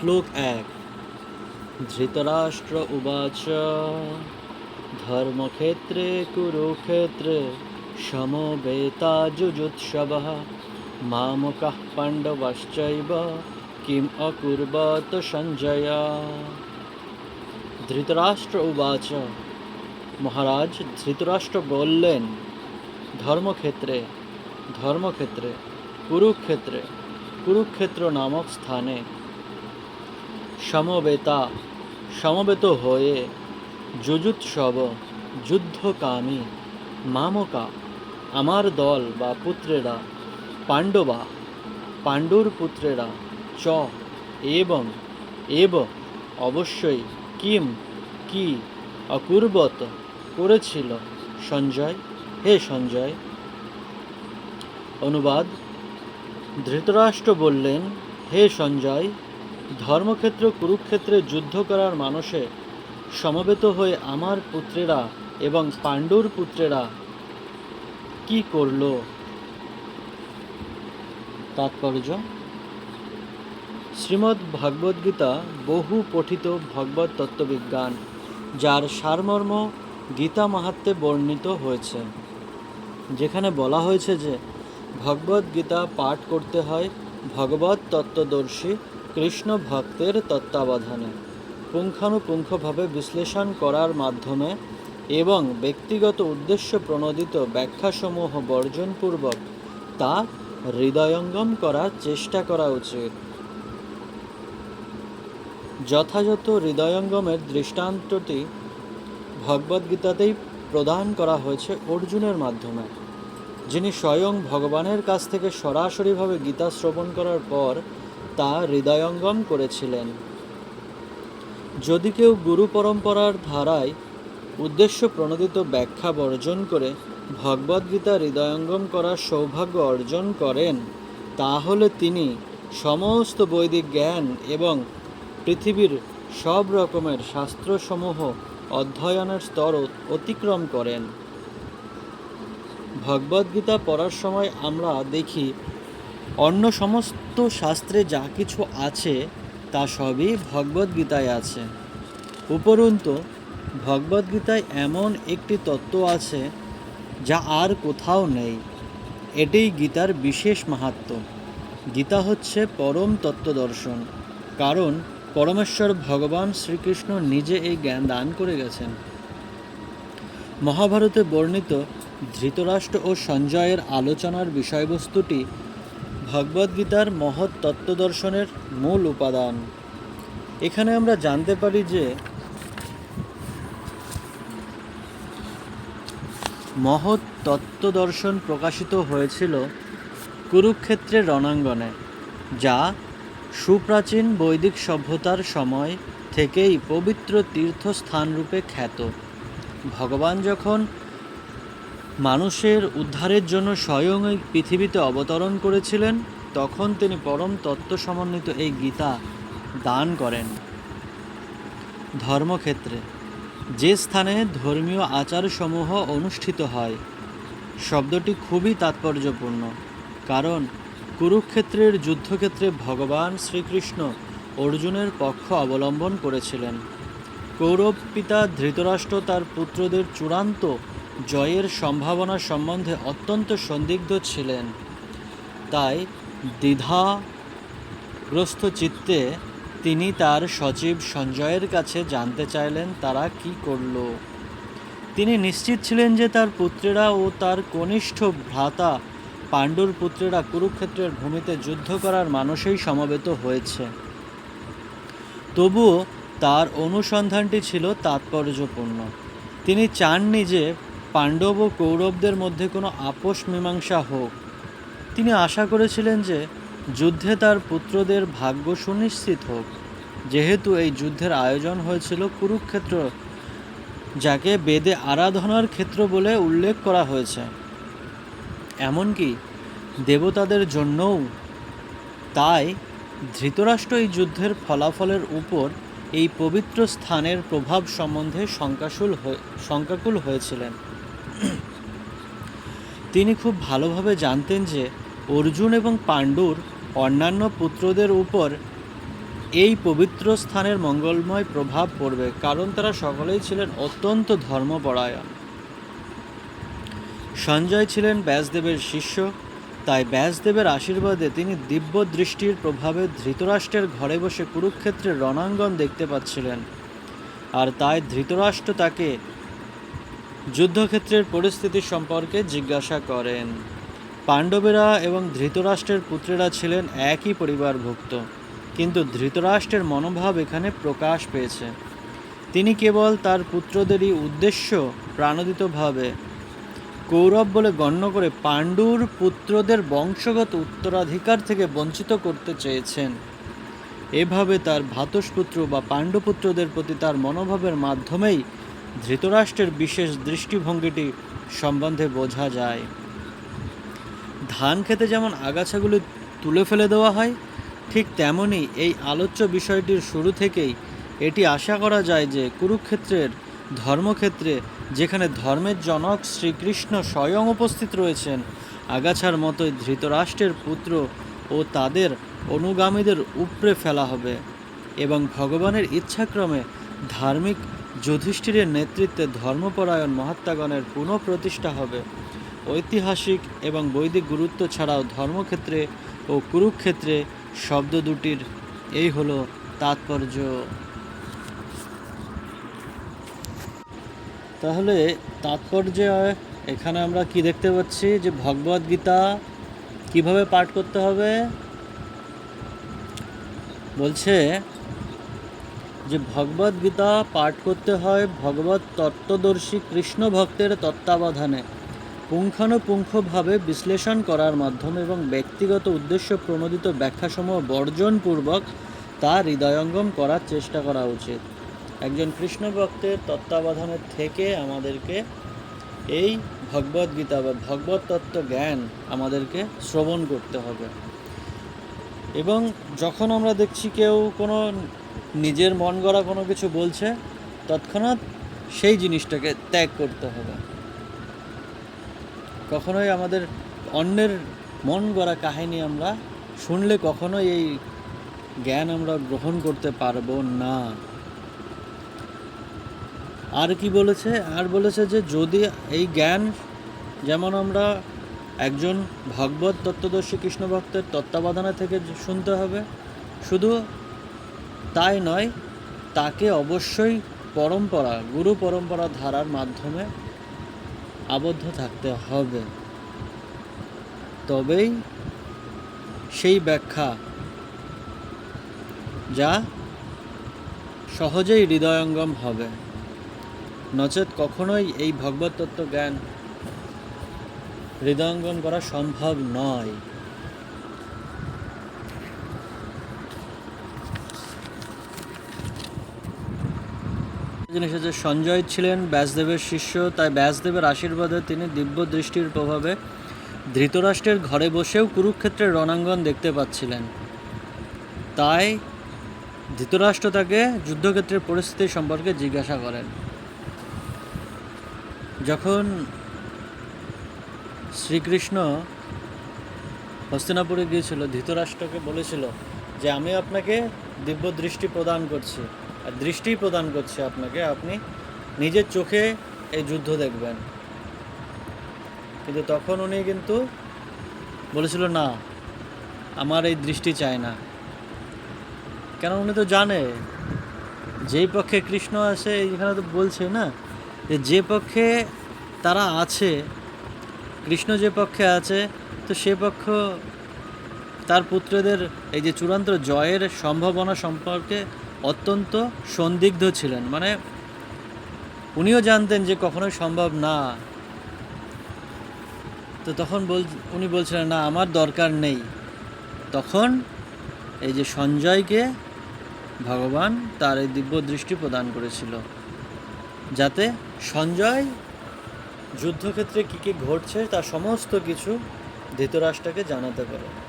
শ্লোক এক। ধৃতরাষ্ট্র উবাচ, ধর্মক্ষেত্রে, কুরুক্ষেত্রে, সমবেতা যুজুৎসব, মামকः পাণ্ডবশ্চৈব, কিম অকুর্বত সঞ্জয়। ধৃতরাষ্ট্র উবাচ, মহারাজ, ধৃতরাষ্ট্র বললেন, ধর্মক্ষেত্রে ধর্মক্ষেত্রে, কুরুক্ষেত্রে, কুরুক্ষেত্র নামক স্থানে সমবেতা, সমবেত হয়ে যুজুৎসব, যুদ্ধকামী, মামকা, আমার দল বা পুত্রেরা, পাণ্ডবা, পাণ্ডুর পুত্রেরা, চ, এবং, এব, অবশ্যই কিম, কি, অকুর্বত করেছিল সঞ্জয়? হে সঞ্জয়। অনুবাদ, ধৃতরাষ্ট্র বললেন, হে সঞ্জয় ধর্মক্ষেত্র, কুরুক্ষেত্রে যুদ্ধ করার মানুষে সমবেত হয়ে আমার পুত্রেরা এবং পাণ্ডুর পুত্রেরা কি করল? তাৎপর্য? শ্রীমদ্ ভগবদ্গীতা বহু পঠিত ভগবত তত্ত্ববিজ্ঞান, যার সারমর্ম গীতা মাহাত্মে বর্ণিত হয়েছে। যেখানে বলা হয়েছে যে, ভগবদ গীতা পাঠ করতে হয় ভগবত তত্ত্বদর্শী কৃষ্ণ ভক্তের তত্ত্বাবধানে পুঙ্খানুপুঙ্খভাবে বিশ্লেষণ করার মাধ্যমে এবং ব্যক্তিগত উদ্দেশ্য প্রণোদিত ব্যাখ্যাসমূহ বর্জনপূর্বক তা হৃদয়ঙ্গম করার চেষ্টা করা উচিত। যথাযথ হৃদয়ঙ্গমের দৃষ্টান্তটি ভগবদ্গীতাতেই প্রদান করা হয়েছে অর্জুনের মাধ্যমে। যিনি স্বয়ং ভগবানের কাছ থেকে সরাসরিভাবে গীতা শ্রবণ করার পর তা হৃদয়ঙ্গম করেছিলেন। যদি কেউ গুরু পরম্পরার ধারায় উদ্দেশ্য প্রণোদিত ব্যাখ্যা বর্জন করে ভগবদ্গীতা হৃদয়ঙ্গম করার সৌভাগ্য অর্জন করেন, তাহলে তিনি সমস্ত বৈদিক জ্ঞান এবং পৃথিবীর সব রকমের শাস্ত্রসমূহ অধ্যয়নের স্তর অতিক্রম করেন। ভগবদ্গীতা পড়ার সময় আমরা দেখি অন্য সমস্ত শাস্ত্রে যা কিছু আছে, তা সবই ভগবদ্গীতায় আছে। উপরন্তু ভগবদ্গীতায় এমন একটি তত্ত্ব আছে, যা আর কোথাও নেই। এটাই গীতার বিশেষ মাহাত্ম্য গীতা হচ্ছে পরম তত্ত্ব দর্শন কারণ, পরমেশ্বর ভগবান শ্রীকৃষ্ণ নিজে এই জ্ঞান দান করে গেছেন। মহাভারতে বর্ণিত ধৃতরাষ্ট্র ও সঞ্জয়ের আলোচনার বিষয়বস্তুটি ভগবদ্গীতার মহৎ তত্ত্বদর্শনের মূল উপাদান। এখানে আমরা জানতে পারি যে মহৎ তত্ত্বদর্শন প্রকাশিত হয়েছিল কুরুক্ষেত্রের রণাঙ্গনে, যা সুপ্রাচীন বৈদিক সভ্যতার সময় থেকেই পবিত্র তীর্থস্থানরূপে খ্যাত। ভগবান যখন মানুষের উদ্ধারের জন্য স্বয়ং এই পৃথিবীতে অবতরণ করেছিলেন, তখন তিনি পরম তত্ত্ব সমন্বিত এই গীতা দান করেন। ধর্মক্ষেত্রে, যে স্থানে ধর্মীয় আচারসমূহ অনুষ্ঠিত হয়, শব্দটি খুবই তাৎপর্যপূর্ণ, কারণ কুরুক্ষেত্রের যুদ্ধক্ষেত্রে ভগবান শ্রীকৃষ্ণ অর্জুনের পক্ষ অবলম্বন করেছিলেন। কৌরব পিতা ধৃতরাষ্ট্র তার পুত্রদের চূড়ান্ত জয়ের সম্ভাবনা সম্বন্ধে অত্যন্ত সন্দিগ্ধ ছিলেন। তাই দ্বিধাগ্রস্ত চিত্তে তিনি তার সচিব সঞ্জয়ের কাছে জানতে চাইলেন তারা কি করল। তিনি নিশ্চিত ছিলেন যে তার পুত্রেরা ও তার কনিষ্ঠ ভ্রাতা পাণ্ডুর পুত্রেরা কুরুক্ষেত্রের ভূমিতে যুদ্ধ করার মানুষেই সমবেত হয়েছে। তবুও তার অনুসন্ধানটি ছিল তাৎপর্যপূর্ণ। তিনি চাননি যে পাণ্ডব ও কৌরবদের মধ্যে কোনো আপোষ মীমাংসা হোক। তিনি আশা করেছিলেন যে যুদ্ধে তার পুত্রদের ভাগ্য সুনিশ্চিত হোক। যেহেতু এই যুদ্ধের আয়োজন হয়েছিল কুরুক্ষেত্র, যাকে বেদে আরাধনার ক্ষেত্র বলে উল্লেখ করা হয়েছে। এমনকি দেবতাদের জন্যও। তাই ধৃতরাষ্ট্র এই যুদ্ধের ফলাফলের উপর এই পবিত্র স্থানের প্রভাব সম্বন্ধে শঙ্কাশুল হয়ে, শঙ্কাকুল হয়েছিলেন। তিনি খুব ভালোভাবে জানতেন যে অর্জুন এবং পাণ্ডুর অন্যান্য পুত্রদের উপর এই পবিত্র স্থানের মঙ্গলময় প্রভাব পড়বে, কারণ তারা সকলেই ছিলেন অত্যন্ত ধর্মপরায়ণ। সঞ্জয় ছিলেন ব্যাসদেবের শিষ্য, তাই ব্যাসদেবের আশীর্বাদে তিনি দিব্য দৃষ্টির প্রভাবে ধৃতরাষ্ট্রের ঘরে বসে কুরুক্ষেত্রের রণাঙ্গন দেখতে পাচ্ছিলেন। আর তাই ধৃতরাষ্ট্র তাকে যুদ্ধক্ষেত্রের পরিস্থিতি সম্পর্কে জিজ্ঞাসা করেন। পাণ্ডবেরা এবং ধৃতরাষ্ট্রের পুত্রেরা ছিলেন একই পরিবারভুক্ত, কিন্তু ধৃতরাষ্ট্রের মনোভাব এখানে প্রকাশ পেয়েছে। তিনি কেবল তার পুত্রদেরই উদ্দেশ্য প্রাণোদিতভাবে কৌরব বলে গণ্য করে পাণ্ডুর পুত্রদের বংশগত উত্তরাধিকার থেকে বঞ্চিত করতে চেয়েছেন। এভাবে তার ভ্রাতুষ্পুত্র বা পাণ্ডুপুত্রদের প্রতি তার মনোভাবের মাধ্যমেই ধৃতরাষ্ট্রের বিশেষ দৃষ্টিভঙ্গিটি সম্বন্ধে বোঝা যায়। ধান খেতে যেমন আগাছাগুলি তুলে ফেলে দেওয়া হয়, ঠিক তেমনই এই আলোচ্য বিষয়টির শুরু থেকেই এটি আশা করা যায় যে কুরুক্ষেত্রের ধর্মক্ষেত্রে যেখানে ধর্মের জনক শ্রীকৃষ্ণ স্বয়ং উপস্থিত রয়েছেন, আগাছার মতোই ধৃতরাষ্ট্রের পুত্র ও তাদের অনুগামীদের উপড়ে ফেলা হবে এবং ভগবানের ইচ্ছাক্রমে ধার্মিক যুধিষ্ঠিরের নেতৃত্বে ধর্মপরায়ণ মহাত্মাগণের পুনঃপ্রতিষ্ঠা হবে। ঐতিহাসিক এবং বৈদিক গুরুত্ব ছাড়াও ধর্মক্ষেত্রে ও কুরুক্ষেত্রে শব্দ দুটির এই হলো তাৎপর্য। তাহলে তাৎপর্য এখানে আমরা কি দেখতে পাচ্ছি? যে ভগবদ গীতা কীভাবে পাঠ করতে হবে? বলছে যে ভগবদ গীতা পাঠ করতে হয় ভগবত তত্ত্বদর্শী কৃষ্ণ ভক্তের তত্ত্বাবধানে। পুঙ্খানুপুঙ্খভাবে বিশ্লেষণ করার মাধ্যমে এবং ব্যক্তিগত উদ্দেশ্য প্রণোদিত ব্যাখ্যাসমূহ বর্জনপূর্বক তা হৃদয়ঙ্গম করার চেষ্টা করা উচিত। একজন কৃষ্ণ ভক্তের তত্ত্বাবধানের থেকে আমাদেরকে এই ভগবদ গীতা বা ভগবত তত্ত্ব জ্ঞান আমাদেরকে শ্রবণ করতে হবে। এবং যখন আমরা দেখছি কেউ কোনো নিজের মন গড়া কোনো কিছু বলছে, তৎক্ষণাৎ সেই জিনিসটাকে ত্যাগ করতে হবে। কখনোই আমাদের অন্যের মন গড়া কাহিনী আমরা শুনলে কখনোই এই জ্ঞান আমরা গ্রহণ করতে পারব না। আর কি বলেছে? আর বলেছে যে যদি এই জ্ঞান, যেমন আমরা একজন ভগবত তত্ত্বদর্শী কৃষ্ণ ভক্তের তত্ত্বাবধানে থেকে শুনতে হবে, শুধু তাই নয়, তাকে অবশ্যই পরম্পরা, গুরু পরম্পরা ধারার মাধ্যমে আবদ্ধ থাকতে হবে। তবেই সেই ব্যাখ্যা, যা সহজেই হৃদয়ঙ্গম হবে। নচেত কখনোই এই ভগবত তত্ত্ব জ্ঞান হৃদয়ঙ্গম করা সম্ভব নয়। জিনিস হচ্ছে সঞ্জয় ছিলেন ব্যাসদেবের শিষ্য, তাই ব্যাসদেবের আশীর্বাদে তিনি দিব্য দৃষ্টির প্রভাবে ধৃতরাষ্ট্রের ঘরে বসেও কুরুক্ষেত্রের রণাঙ্গন দেখতে পাচ্ছিলেন। তাই ধৃতরাষ্ট্র তাকে যুদ্ধক্ষেত্রের পরিস্থিতি সম্পর্কে জিজ্ঞাসা করেন। যখন শ্রীকৃষ্ণ হস্তিনাপুরে গিয়েছিল, ধৃতরাষ্ট্রকে বলেছিল যে, আমি আপনাকে দিব্য দৃষ্টি প্রদান করছি। দৃষ্টি প্রদান করছে আপনাকে, আপনি নিজের চোখে এই যুদ্ধ দেখবেন। কিন্তু তখন উনি কিন্তু বলেছিল, না, আমার এই দৃষ্টি চায় না। কেন উনি তো জানে, যেই পক্ষে কৃষ্ণ আছে এখানে তো বলছে না, যে যে পক্ষে তারা আছে, কৃষ্ণ যে পক্ষে আছে, তো সে পক্ষ তার পুত্রদের এই যে চূড়ান্ত জয়ের সম্ভাবনা সম্পর্কে অত্যন্ত সন্দিগ্ধ ছিলেন। মানে উনিও জানতেন যে কখনোই সম্ভব না। তো তখন বল, উনি বলছিলেন, না, আমার দরকার নেই। তখন এই যে সঞ্জয়কে ভগবান তার এই দিব্য দৃষ্টি প্রদান করেছিল, যাতে সঞ্জয় যুদ্ধক্ষেত্রে কী কী ঘটছে তার সমস্ত কিছু ধৃতরাষ্ট্রকে জানাতে পারে।